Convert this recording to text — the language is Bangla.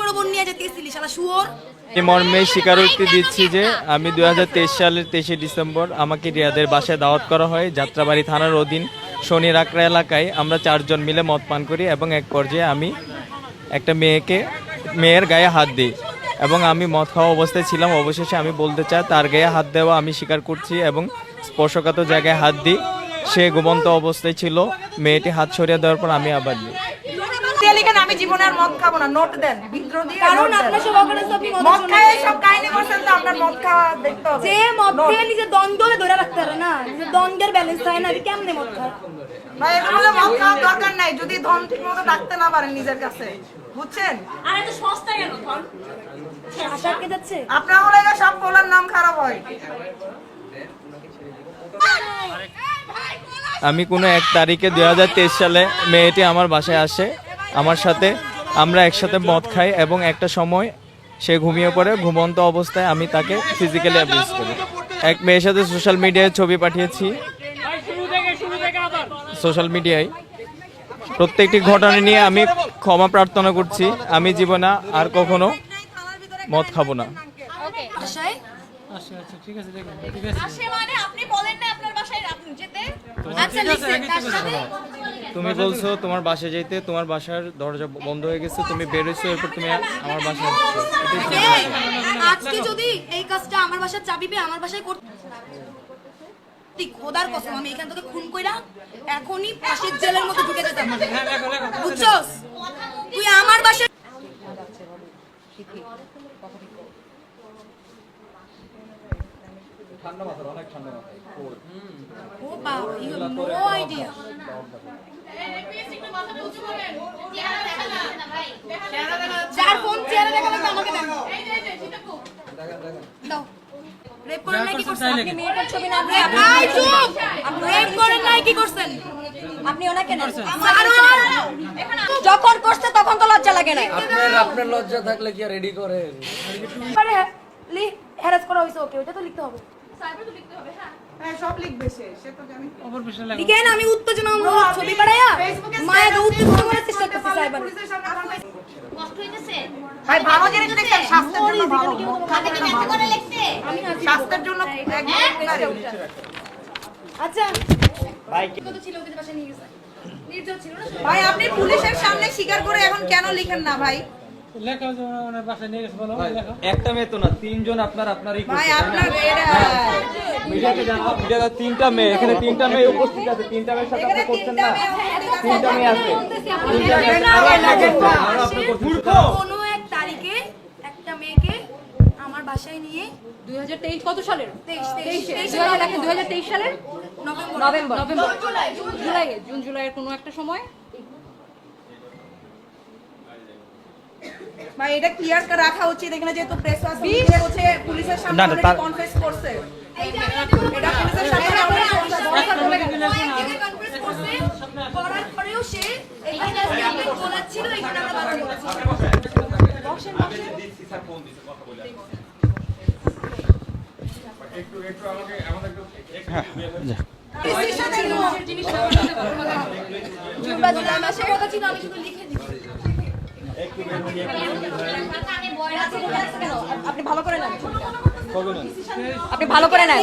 ছোট বোন নিয়ে যেতেছিলি শালা শুয়োর। এই মর্মে স্বীকারোক্তি দিচ্ছি যে আমি দু হাজার তেইশ সালের তেইশে ডিসেম্বর আমাকে রিয়াদের বাসায় দাওয়াত করা হয় যাত্রাবাড়ি থানার অধীন শনি রাকড়া এলাকায়। আমরা চারজন মিলে মদ পান করি এবং এক পর্যায়ে আমি একটা মেয়েকে মেয়ের গায়ে হাত দিই এবং আমি মদ খাওয়া অবস্থায় ছিলাম। অবশেষে আমি বলতে চাই তার গায়ে হাত দেওয়া আমি স্বীকার করছি এবং স্পর্শকাত জায়গায় হাত দিই। সে ঘুমন্ত অবস্থায় ছিল। মেয়েটি হাত সরিয়ে দেওয়ার পর আমি আবার দিই। আমি জীবনে আর মদ খাব না নোট দেন বিদ্রোহ দিয়ে কারণ আপনার মদ খায় সব কাহিনী করছেন তো আপনার মদ খাওয়া দেখতে হবে। যে মদ খেয়ে নিজের দ্বন্দ্ব ধরে রাখতে পারে না নিজের দ্বন্দ্বের ব্যালেন্স থাকে না কেমনে মদ খায়? ভাই এগুলো মদ খাওয়ার দরকার নাই যদি ধন ঠিক মতো রাখতে না পারেন নিজের কাছে বুঝছেন? আর এত সস্তা কেন ধন? যাচ্ছে। আপনার হলে সব পোলার নাম খারাপ হয়? আমি কোনো এক তারিখে দু হাজার তেইশ সালে মেয়েটি আমার বাসায় আসে। আমার সাথে। আমরা একসাথে মদ খাই এবং একটা সময় সে ঘুমিয়ে পড়ে ঘুমন্ত অবস্থায় আমি তাকে ফিজিক্যালি অ্যাবিউজ করি। এক মেয়ের সাথে সোশ্যাল মিডিয়ায় ছবি পাঠিয়েছি। সোশ্যাল মিডিয়ায় প্রত্যেকটি ঘটনা নিয়ে আমি ক্ষমা প্রার্থনা করছি। আমি জীবনে আর কখনো মদ খাব না। আশায়? আসে তুমি বলছো তোমার বাসায় যেতে তোমার বাসার দরজা বন্ধ হয়ে গেছে তুমি বেরোইছো এরপর তুমি আমার বাসায় আসছো। আজকে যদি এই কাজটা আমার বাসায় চাবি পেয়ে আমার বাসায় করতে খোদার কসম আমি এখান থেকে খুন কইরা এখনই ফাঁসির জেলের মধ্যে ঢুকে যেতাম। বুঝছস? তুই আমার বাসায় ও বাবা ইউ হ্যাভ নো আইডিয়া যার ফোন চেহারা দেখা লাগবে আমাকে দেন দাও। রেপ করেন নাই কি করছেন? আপনি মেয়েটার ছবি না দিয়ে আই চুপ! আপনি রেপ করেন নাই কি করছেন? আপনি ওনাকে নেন। যখন করছে তখন তো লজ্জা লাগে না। আপনার আপনার লজ্জা থাকলে কি রেডি করেন? আরে লি হ্যারাস করা হইছে ওকে ওটা তো লিখতে হবে। সব লিখবে সে সে তো জানি। লিখেন আমি উত্তেজনা ছবি পাঠাইয়া মায়াকে উত্তেজনা করার চেষ্টা করতেছি সাইবার। পুলিশের সামনে আপনার- কষ্ট হইতেছে? ভাই ভালো জিনিস লিখছেন স্বাস্থ্যের জন্য ভালো হাতে কি ব্যথা করে লিখতে স্বাস্থ্যের জন্য একদম উপকারী। কত ছিল ওদের বাসায় নিয়ে গেছে? নির্জল ছিল না ভাই আপনি পুলিশের সামনে স্বীকার করে এখন কেন লিখেন না ভাই? একটা মেয়ে তো না তিনজন আপনার আপনারই আপনার এটা মিডিয়াকে জানাও মিডিয়াতে তিনটা মেয়ে এখানে তিনটা মেয়ে উপস্থিত আছে তিনটা মেয়ের সাথে আপনি করছেন না? তিনটা মেয়ে আছে। তিনটা মেয়ে আরও আপনি করছেন আরও আপনি করছেন। কোনো এক তারিখে একটা মেয়েকে আমার বাসায় নিয়ে 2023 কত সালের? তেইশ তেইশ তেইশ। জুলাই দেখেন 2023 সালের? নভেম্বর। নভেম্বর। নভেম্বর জুলাই জুন জুলাইয়ের কোনো একটা সময়? ভাই এটা ক্লিয়ার করে রাখা উচিত। এখানে যেহেতু প্রেস আছে হচ্ছে পুলিশের সামনে already তার- করছে। এটা পুলিশের সামনে already confess করছে। করার পরেও সে এখানে আজকে আপনি বলাচ্ছিল এখানে আমরা বাধা দিচ্ছি। Decision ছিল। জুন বা জুলাই মাসে কথা ছিল আমি শুধু লিখে দিচ্ছি। আপনি ভালো করে নেন। আপনি ভালো করে নেন।